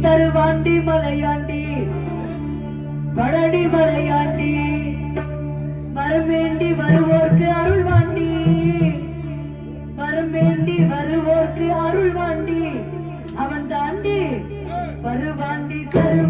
தருவாண்டி மலையாண்டி. பழனி மலையாண்டி. வரம் வேண்டி வருவோர்க்கு அருள் வாண்டி வரம் வேண்டி வருவோர்க்கு அருள் வாண்டி அவன் தாண்டி வருவாண்டி தரு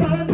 Bye.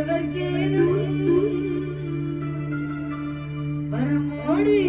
ఎవరికేను వరమోడి